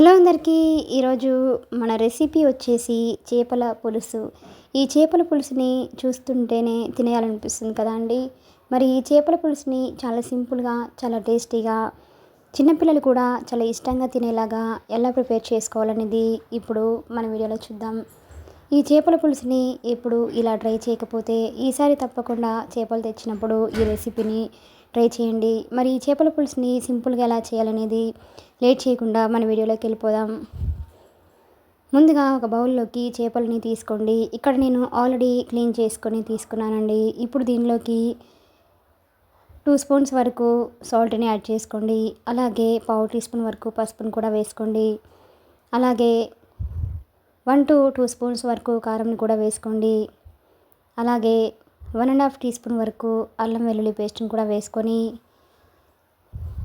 Hello అందరికీ ఈరోజు మన రెసిపీ వచ్చేసి చేపల పులుసు. ఈ చేపల పులుసుని చూస్తుంటేనే తినేయాలనిపిస్తుంది కదా అండి? మరి ఈ చేపల పులుసుని చాలా సింపుల్గా చాలా టేస్టీగా చిన్నపిల్లలు కూడా చాలా ఇష్టంగా తినేలాగా ఎలా ప్రిపేర్ చేసుకోవాలనేది ఇప్పుడు మన వీడియోలో చూద్దాం. ఈ చేపల పులుసుని ఎప్పుడు ఇలా ట్రై చేయకపోతే ఈసారి తప్పకుండా చేపలు తెచ్చినప్పుడు ఈ రెసిపీని ట్రై చేయండి. మరి ఈ చేపల పులుసుని సింపుల్గా ఎలా చేయాలనేది లేట్ చేయకుండా మన వీడియోలోకి వెళ్ళిపోదాం. ముందుగా ఒక బౌల్లోకి చేపలని తీసుకోండి. ఇక్కడ నేను ఆల్రెడీ క్లీన్ చేసుకొని తీసుకున్నానండి. ఇప్పుడు దీనిలోకి టూ స్పూన్స్ వరకు సాల్ట్ని యాడ్ చేసుకోండి. అలాగే పావు టీ స్పూన్ వరకు పసుపుని కూడా వేసుకోండి. అలాగే వన్ టు టూ స్పూన్స్ వరకు కారంని కూడా వేసుకోండి. అలాగే one and half teaspoon వరకు అల్లం వెల్లుల్లి పేస్ట్ని కూడా వేసుకొని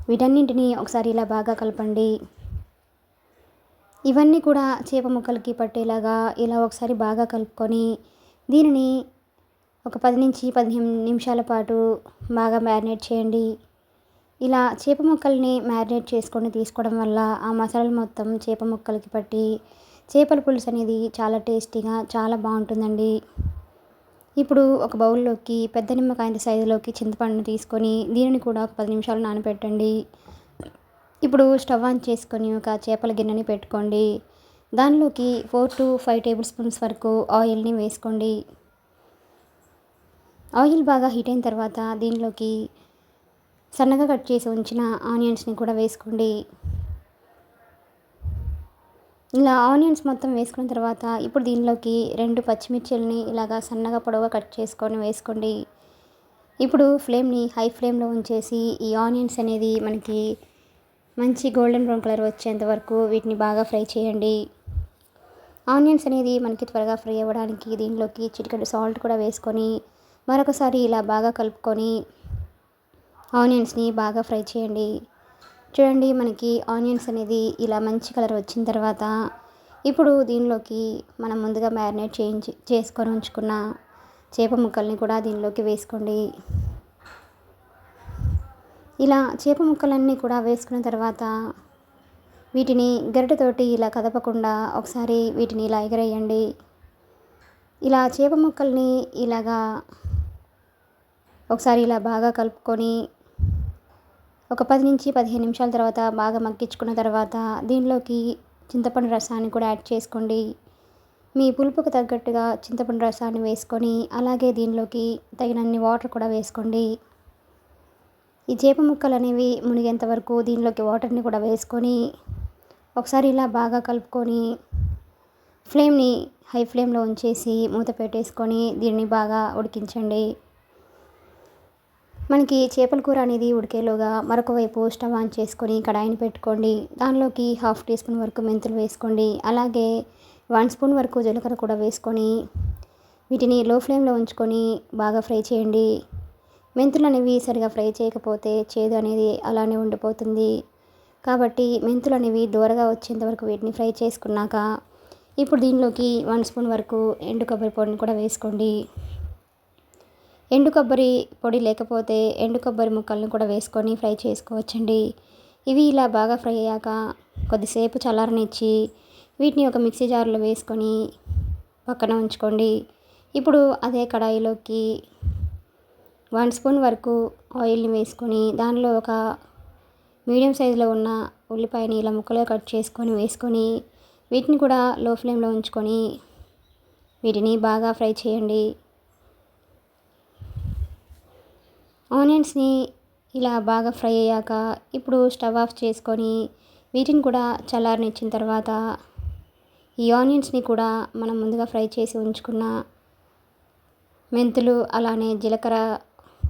వీటన్నింటినీ ఒకసారి ఇలా బాగా కలపండి. ఇవన్నీ కూడా చేప ముక్కలకి పట్టేలాగా ఇలా ఒకసారి బాగా కలుపుకొని దీనిని ఒక పది నుంచి పదిహేను నిమిషాల పాటు బాగా మ్యారినేట్ చేయండి. ఇలా చేప ముక్కల్ని మ్యారినేట్ చేసుకొని తీసుకోవడం వల్ల ఆ మసాలాలు మొత్తం చేప ముక్కలకి పట్టి చేపల పులుసు అనేది చాలా టేస్టీగా చాలా బాగుంటుందండి. ఇప్పుడు ఒక బౌల్లోకి పెద్ద నిమ్మకాయ సైజులోకి చింతపండును తీసుకొని దీనిని కూడా ఒక పది నిమిషాలు నానబెట్టండి. ఇప్పుడు స్టవ్ ఆన్ చేసుకొని ఒక చేపల గిన్నెని పెట్టుకోండి. దానిలోకి four to five tablespoons వరకు ఆయిల్ని వేసుకోండి. ఆయిల్ బాగా హీట్ అయిన తర్వాత దీనిలోకి సన్నగా కట్ చేసి ఉంచిన ఆనియన్స్ని కూడా వేసుకోండి. ఇలా ఆనియన్స్ మొత్తం వేసుకున్న తర్వాత ఇప్పుడు దీనిలోకి రెండు పచ్చిమిర్చిల్ని ఇలాగా సన్నగా పొడవుగా కట్ చేసుకొని వేసుకోండి. ఇప్పుడు ఫ్లేమ్ని హై ఫ్లేమ్లో ఉంచేసి ఈ ఆనియన్స్ అనేది మనకి మంచి గోల్డెన్ బ్రౌన్ కలర్ వచ్చేంత వరకు వీటిని బాగా ఫ్రై చేయండి. ఆనియన్స్ అనేది మనకి త్వరగా ఫ్రై అవ్వడానికి దీనిలోకి చిటికెడు సాల్ట్ కూడా వేసుకొని మరొకసారి ఇలా బాగా కలుపుకొని ఆనియన్స్ని బాగా ఫ్రై చేయండి. చూడండి మనకి ఆనియన్స్ అనేది ఇలా మంచి కలర్ వచ్చిన తర్వాత ఇప్పుడు దీనిలోకి మనం ముందుగా మ్యారినేట్ చేయించి చేసుకొని ఉంచుకున్న చేప ముక్కల్ని కూడా దీనిలోకి వేసుకోండి. ఇలా చేప ముక్కలన్నీ కూడా వేసుకున్న తర్వాత వీటిని గరిటెతోటి ఇలా కదపకుండా ఒకసారి వీటిని ఇలా ఎగరేయండి. ఇలా చేప ముక్కల్ని ఇలాగా ఒకసారి ఇలా బాగా కలుపుకొని ఒక పది నుంచి పదిహేను నిమిషాల తర్వాత బాగా మగ్గించుకున్న తర్వాత దీనిలోకి చింతపండు రసాన్ని కూడా యాడ్ చేసుకోండి. మీ పులుపుకు తగ్గట్టుగా చింతపండు రసాన్ని వేసుకొని అలాగే దీనిలోకి తగినన్ని వాటర్ కూడా వేసుకోండి. ఈ చేప ముక్కలు అనేవి మునిగేంత వరకు దీనిలోకి వాటర్ని కూడా వేసుకొని ఒకసారి ఇలా బాగా కలుపుకొని ఫ్లేమ్ని హై ఫ్లేమ్లో ఉంచేసి మూత పెట్టేసుకొని దీన్ని బాగా ఉడికించండి. మనకి చేపల కూర అనేది ఉడికేలోగా మరొక వైపు స్టవ్ ఆన్ చేసుకొని కడాయిని పెట్టుకోండి. దానిలోకి హాఫ్ టీ స్పూన్ వరకు మెంతులు వేసుకోండి. అలాగే వన్ స్పూన్ వరకు జీలకర్ర కూడా వేసుకొని వీటిని లో ఫ్లేమ్లో ఉంచుకొని బాగా ఫ్రై చేయండి. మెంతులు అనేవి సరిగా ఫ్రై చేయకపోతే చేదు అనేది అలానే ఉండిపోతుంది. కాబట్టి మెంతులు అనేవి దూరగా వచ్చేంత వరకు వీటిని ఫ్రై చేసుకున్నాక ఇప్పుడు దీనిలోకి వన్ స్పూన్ వరకు ఎండు కొబ్బరి పొడిని కూడా వేసుకోండి. ఎండు కొబ్బరి పొడి లేకపోతే ఎండు కొబ్బరి ముక్కల్ని కూడా వేసుకొని ఫ్రై చేసుకోవచ్చండి. ఇవి ఇలా బాగా ఫ్రై అయ్యాక కొద్దిసేపు చల్లారనిచ్చి వీటిని ఒక మిక్సీ జార్లో వేసుకొని పక్కన ఉంచుకోండి. ఇప్పుడు అదే కడాయిలోకి వన్ స్పూన్ వరకు ఆయిల్ని వేసుకొని దానిలో ఒక మీడియం సైజులో ఉన్న ఉల్లిపాయని ఇలా ముక్కలుగా కట్ చేసుకొని వేసుకొని వీటిని కూడా లో ఫ్లేమ్లో ఉంచుకొని వీటిని బాగా ఫ్రై చేయండి. ఆనియన్స్ని ఇలా బాగా ఫ్రై అయ్యాక ఇప్పుడు స్టవ్ ఆఫ్ చేసుకొని వీటిని కూడా చల్లారనిచ్చిన తర్వాత ఈ ఆనియన్స్ని కూడా మనం ముందుగా ఫ్రై చేసి ఉంచుకున్న మెంతులు అలానే జీలకర్ర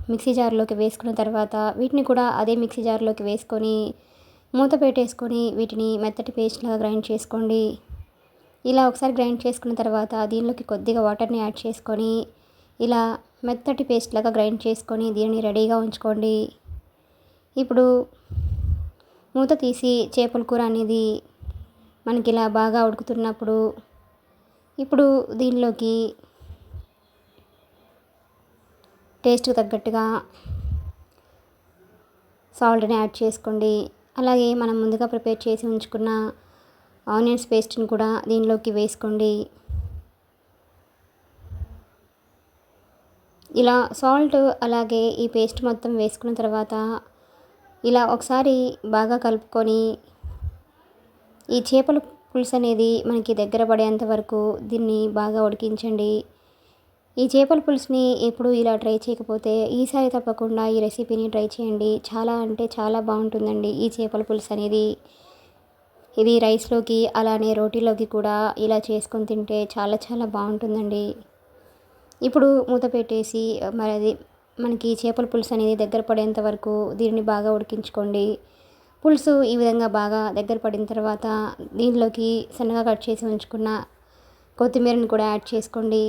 మిక్సీ జార్లోకి వేసుకున్న తర్వాత వీటిని కూడా అదే మిక్సీ జార్లోకి వేసుకొని మూత పెట్టేసుకొని వీటిని మెత్తటి పేస్ట్లాగా గ్రైండ్ చేసుకోండి. ఇలా ఒకసారి గ్రైండ్ చేసుకున్న తర్వాత దీనిలోకి కొద్దిగా వాటర్ని యాడ్ చేసుకొని ఇలా మెత్తటి పేస్ట్ లాగా గ్రైండ్ చేసుకొని దీనిని రెడీగా ఉంచుకోండి. ఇప్పుడు మూత తీసి చేపల కూర అనేది మనకి ఇలా బాగా ఉడుకుతున్నప్పుడు ఇప్పుడు దీనిలోకి టేస్ట్కి తగ్గట్టుగా సాల్ట్ని యాడ్ చేసుకోండి. అలాగే మనం ముందుగా ప్రిపేర్ చేసి ఉంచుకున్న ఆనియన్స్ పేస్ట్ని కూడా దీనిలోకి వేసుకోండి. ఇలా సాల్ట్ అలాగే ఈ పేస్ట్ మొత్తం వేసుకున్న తర్వాత ఇలా ఒకసారి బాగా కలుపుకొని ఈ చేపల పులుసు అనేది మనకి దగ్గర పడేంత వరకు దీన్ని బాగా ఉడికించండి. ఈ చేపల పులుసుని ఎప్పుడు ఇలా ట్రై చేయకపోతే ఈసారి తప్పకుండా ఈ రెసిపీని ట్రై చేయండి. చాలా అంటే చాలా బాగుంటుందండి ఈ చేపల పులుసు అనేది. ఇది రైస్లోకి అలానే రోటీలోకి కూడా ఇలా చేసుకొని తింటే చాలా చాలా బాగుంటుందండి. ఇప్పుడు మూత పెట్టేసి మరి అది మనకి చేపల పులుసు అనేది దగ్గర పడేంత వరకు దీన్ని బాగా ఉడికించుకోండి. పులుసు ఈ విధంగా బాగా దగ్గర పడిన తర్వాత దీనిలోకి సన్నగా కట్ చేసి ఉంచుకున్న కొత్తిమీరని కూడా యాడ్ చేసుకోండి.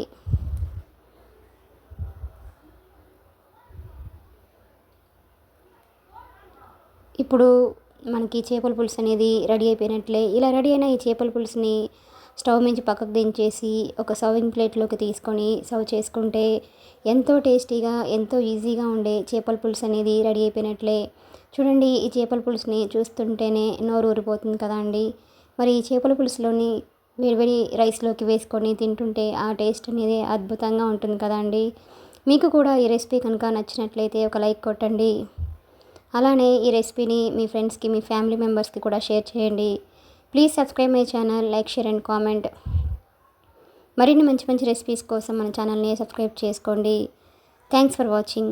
ఇప్పుడు మనకి చేపల పులుసు అనేది రెడీ అయిపోయినట్లే. ఇలా రెడీ అయిన ఈ చేపల పులుసుని స్టవ్ నుంచి పక్కకు దించేసి ఒక సర్వింగ్ ప్లేట్లోకి తీసుకొని సర్వ్ చేసుకుంటే ఎంతో టేస్టీగా ఎంతో ఈజీగా ఉండే చేపల పులుసు అనేది రెడీ అయిపోయినట్లే. చూడండి ఈ చేపల పులుసుని చూస్తుంటేనే నోరు ఊరిపోతుంది కదా అండి. మరి ఈ చేపల పులుసులోని వేడివేడి రైస్లోకి వేసుకొని తింటుంటే ఆ టేస్ట్ అనేది అద్భుతంగా ఉంటుంది కదా అండి. మీకు కూడా ఈ రెసిపీ కనుక నచ్చినట్లయితే ఒక లైక్ కొట్టండి. అలానే ఈ రెసిపీని మీ ఫ్రెండ్స్కి మీ ఫ్యామిలీ మెంబర్స్కి కూడా షేర్ చేయండి. Please subscribe my channel like share and comment మరిన్ని మంచి మంచి రెసిపీస్ కోసం మన ఛానల్ని సబ్స్క్రైబ్ చేసుకోండి. Thanks for watching